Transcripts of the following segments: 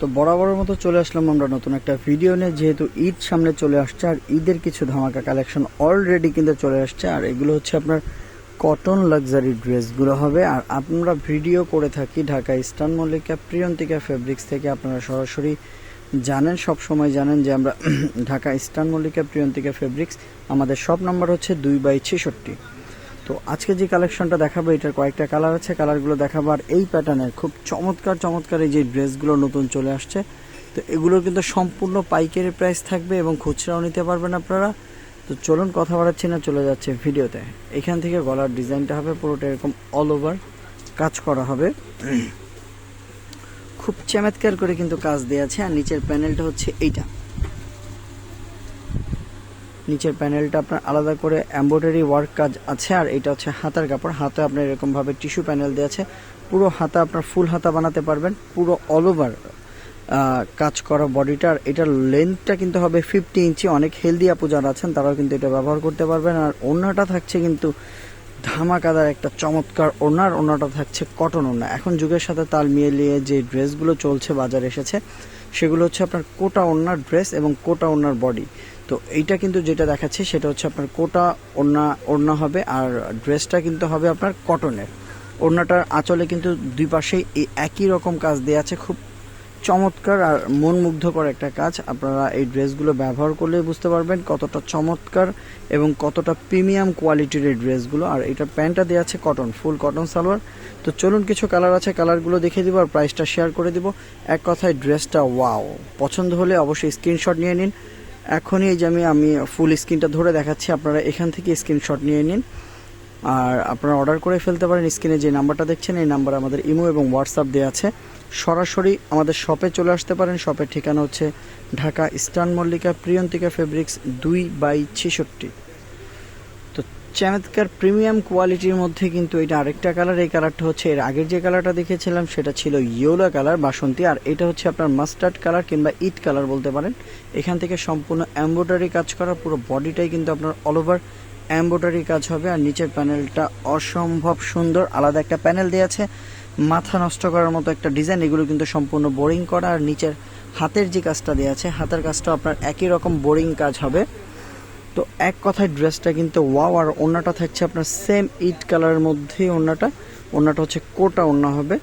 তো বরাবরের মতো চলে আসলাম আমরা নতুন একটা ভিডিও নিয়ে। যেহেতু ঈদ সামনে চলে আসছে আর ঈদের কিছু ধামাকা কালেকশন অলরেডি কিন্তু চলে আসছে। আর এগুলো হচ্ছে আপনার কটন লাক্সারি ড্রেসগুলো হবে। আর আমরা ভিডিও করে থাকি ঢাকা ইস্টার্ন মল্লিকা প্রিয়ন্তিকা ফেব্রিক্স থেকে। আপনারা সরাসরি জানেন সব সময় জানেন যে আমরা ঢাকা ইস্টার্ন মল্লিকা প্রিয়ন্তিকা ফেব্রিক্স আমাদের সব নাম্বার হচ্ছে দুই বাই ছেষট্টি। তো আজকে যে কালেকশনটা দেখাবো, এটার কয়েকটা কালার আছে। কালারগুলো দেখাবো, আর এই প্যাটার্নের খুব চমৎকার চমৎকার এই যে ড্রেসগুলো নতুন চলে আসছে। তো এগুলোর কিন্তু সম্পূর্ণ পাইকারি প্রাইস থাকবে এবং খুচরাও নিতে পারবেন আপনারা। তো চলুন কথা বাড়াচ্ছি না, চলে যাচ্ছে ভিডিওতে। এখান থেকে গলার ডিজাইনটা হবে পুরোটা এরকম অল ওভার কাজ করা হবে। খুব চমৎকার করে কিন্তু কাজ দেওয়া আছে, আর নিচের প্যানেলটা হচ্ছে এইটা। নিচের প্যানেলটা আপনার আলাদা করে এমব্রয়ডারি ওয়ার্ক কাজ আছে, আর এটা হচ্ছে হাতার কাপড়। হাতে আপনার এরকম ভাবে টিস্যু প্যানেল দেওয়া আছে। পুরো হাতা আপনার ফুল হাতা বানাতে পারবেন, পুরো অল ওভার কাজ করা বডিটা আর এটার লেন্থটা কিন্তু হবে ফিফটি ইঞ্চি অনেক হেলদি আপু যারা আছেন, তারাও কিন্তু এটা ব্যবহার করতে পারবেন। আর ওড়নাটা থাকছে কিন্তু ধামাকাদার একটা চমৎকার ওড়নার ওড়নাটা থাকছে কটন ওড়না। এখন যুগের সাথে তাল মিলিয়ে যে ড্রেসগুলো চলছে, বাজারে এসেছে, সেগুলো হচ্ছে আপনার কোটা ওড়নার ড্রেস এবং কোটা ওড়নার বডি তো এইটা কিন্তু যেটা দেখাচ্ছে সেটা হচ্ছে আপনার কোটা ওড়না ওড়না হবে আর ড্রেসটা কিন্তু হবে আপনার কটনের। ওড়নাটার আঁচলে কিন্তু দুই পাশেই এই একই রকম কাজ দেওয়া আছে। খুব চমৎকার আর মন মুগ্ধকর একটা কাজ। আপনারা এই ড্রেসগুলো ব্যবহার করলে বুঝতে পারবেন কতটা চমৎকার এবং কতটা প্রিমিয়াম কোয়ালিটির এই ড্রেসগুলো। আর এটা প্যান্টটা দেওয়া আছে কটন, ফুল কটন সালোয়ার। তো চলুন কিছু কালার আছে, কালারগুলো দেখে দিব আর প্রাইসটা শেয়ার করে দিব। এক কথায় ড্রেসটা ওয়াও। পছন্দ হলে অবশ্যই স্ক্রিনশট নিয়ে নিন। এখনই যে আমি আমি ফুল স্ক্রিনটা ধরে দেখাচ্ছি। আপনারা এখান থেকে স্ক্রিনশট নিয়ে নিন। আর আপনারা অর্ডার করে ফেলতে পারেন স্ক্রিনে যে নাম্বারটা দেখছেন, এই নাম্বার আমাদের ইমো এবং হোয়াটসঅ্যাপ দেওয়া আছে। সরাসরি আমাদের শপে চলে আসতে পারেন। শপের ঠিকানা হচ্ছে ঢাকা ইস্টার্ন মল্লিকা প্রিয়ন্তিকা ফেব্রিক্স দুই বাই ছেষট্টি। চমৎকার প্রিমিয়াম কোয়ালিটির মধ্যে কিন্তু এটা আরেকটা কালার, এই কালারটা হচ্ছে এর আগের যে কালারটা দেখেছিলাম, সেটা ছিল ইয়েলো কালার, বাসন্তী, আর এটা হচ্ছে আপনার মাস্টার্ড কালার কিংবা ইট কালার বলতে পারেন। এখান থেকে সম্পূর্ণ এমব্রয়ডারি কাজ করা, পুরো বডিটাই কিন্তু আপনার অল ওভার এমব্রয়ডারি কাজ হবে, আর নিচের প্যানেলটা অসম্ভব সুন্দর, আলাদা একটা প্যানেল দেওয়া আছে। মাথা নষ্ট করার মতো একটা ডিজাইন এগুলো কিন্তু সম্পূর্ণ বোরিং করা, আর নিচের হাতের যে কাজটা দেওয়া আছে, হাতের কাজটা আপনার একই রকম বোরিং কাজ হবে। তো এক কথায় ড্রেসটা কিন্তু ওয়াও, আর ওড়নাটা থাকছে আপনার সেম ইট কালারের মধ্যেই ওড়নাটা। ওড়নাটা হচ্ছে কোটা ওড়না হবে।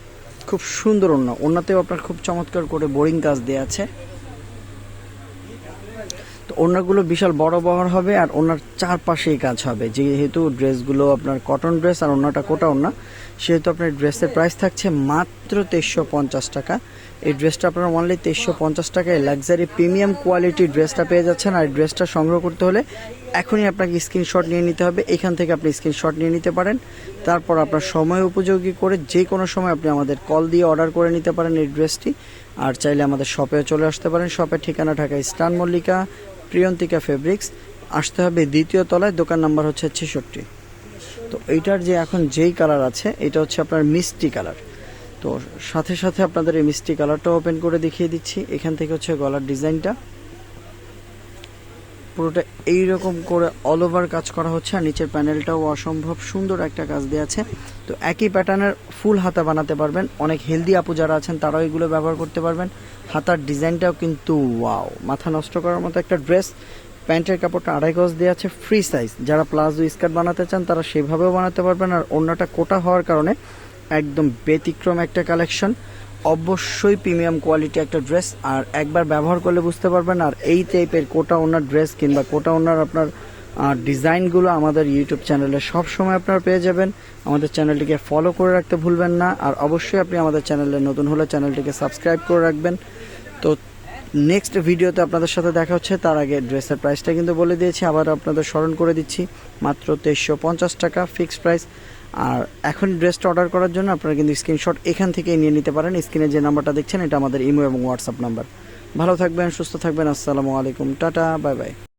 খুব সুন্দর ওড়না। ওড়নাতেও আপনার খুব চমৎকার করে বোরিং কাজ দেওয়া আছে। তো ওড়নাগুলো বিশাল বড় বহর হবে, আর ওনার চারপাশেই কাজ হবে। যেহেতু ড্রেসগুলো আপনার কটন ড্রেস আর ওনাটা কোটা ওনা সেহেতু আপনার ড্রেসের প্রাইস থাকছে মাত্র তেইশশো পঞ্চাশ টাকা। এই ড্রেসটা আপনার অনলি তেইশশো পঞ্চাশ টাকায় লাক্সারি প্রিমিয়াম কোয়ালিটির ড্রেসটা পেয়ে যাচ্ছেন। আর ড্রেসটা সংগ্রহ করতে হলে এখনই আপনাকে স্ক্রিনশট নিয়ে নিতে হবে। এখান থেকে আপনি স্ক্রিনশট নিয়ে নিতে পারেন। তারপর আপনার সময় উপযোগী করে যে কোনো সময় আপনি আমাদের কল দিয়ে অর্ডার করে নিতে পারেন এই ড্রেসটি। আর চাইলে আমাদের শপেও চলে আসতে পারেন। শপের ঠিকানা ঢাকা স্টান মল্লিকা, প্রিয়ন্তিকা ফেব্রিক্স আসতে হবে দ্বিতীয় তলায়, দোকান নাম্বার হচ্ছে ছেষট্টি। তো এইটার যে এখন যেই কালার আছে, এটা হচ্ছে আপনার মিষ্টি কালার তো সাথে সাথে আপনাদের এই মিষ্টি কালারটা ওপেন করে দেখিয়ে দিচ্ছি। এখান থেকে হচ্ছে গলার ডিজাইনটা। পুরোটা এইরকম করে অল ওভার কাজ করা হচ্ছে আর নিচের প্যানেলটাও অসম্ভব সুন্দর একটা কাজ দেওয়া আছে। তো একই প্যাটার্নের ফুল হাতা বানাতে পারবেন। অনেক হেলদি আপু যারা আছেন, তারাও এগুলো ব্যবহার করতে পারবেন। হাতার ডিজাইনটাও কিন্তু ওয়াও মাথা নষ্ট করার মতো একটা ড্রেস প্যান্টের কাপড়টা আড়াই গজ দেওয়া আছে ফ্রি সাইজ যারা প্লাজো স্কার্ট বানাতে চান, তারা সেভাবেও বানাতে পারবেন। আর অন্যটা কোটা হওয়ার কারণে একদম ব্যতিক্রম একটা কালেকশন। অবশ্যই প্রিমিয়াম কোয়ালিটি একটা ড্রেস, আর একবার ব্যবহার করলে বুঝতে পারবেন, আর এই টাইপের কোটা ওনার ড্রেস কিংবা কোটা ওনার আপনার ডিজাইনগুলো আমাদের ইউটিউব চ্যানেলে সব সময় আপনারা পেয়ে যাবেন। আমাদের চ্যানেলটিকে ফলো করে রাখতে ভুলবেন না, আর অবশ্যই আপনি আমাদের চ্যানেলে নতুন হলে চ্যানেলটিকে সাবস্ক্রাইব করে রাখবেন। তো নেক্সট ভিডিওতে আপনাদের সাথে দেখা হচ্ছে, তার আগে ড্রেসের প্রাইসটা কিন্তু বলে দিয়েছি, আবার আপনাদের স্মরণ করে দিচ্ছি, মাত্র তেইশশো পঞ্চাশ টাকা ফিক্সড প্রাইস আর এখন ড্রেসটা অর্ডার করার জন্য আপনারা কিন্তু স্ক্রিনশট এখান থেকেই নিয়ে নিতে পারেন। স্ক্রিনে যে নাম্বারটা দেখছেন, এটা আমাদের ইমো এবং হোয়াটসঅ্যাপ নাম্বার ভালো থাকবেন, সুস্থ থাকবেন, আসসালামু আলাইকুম, টাটা বাই বাই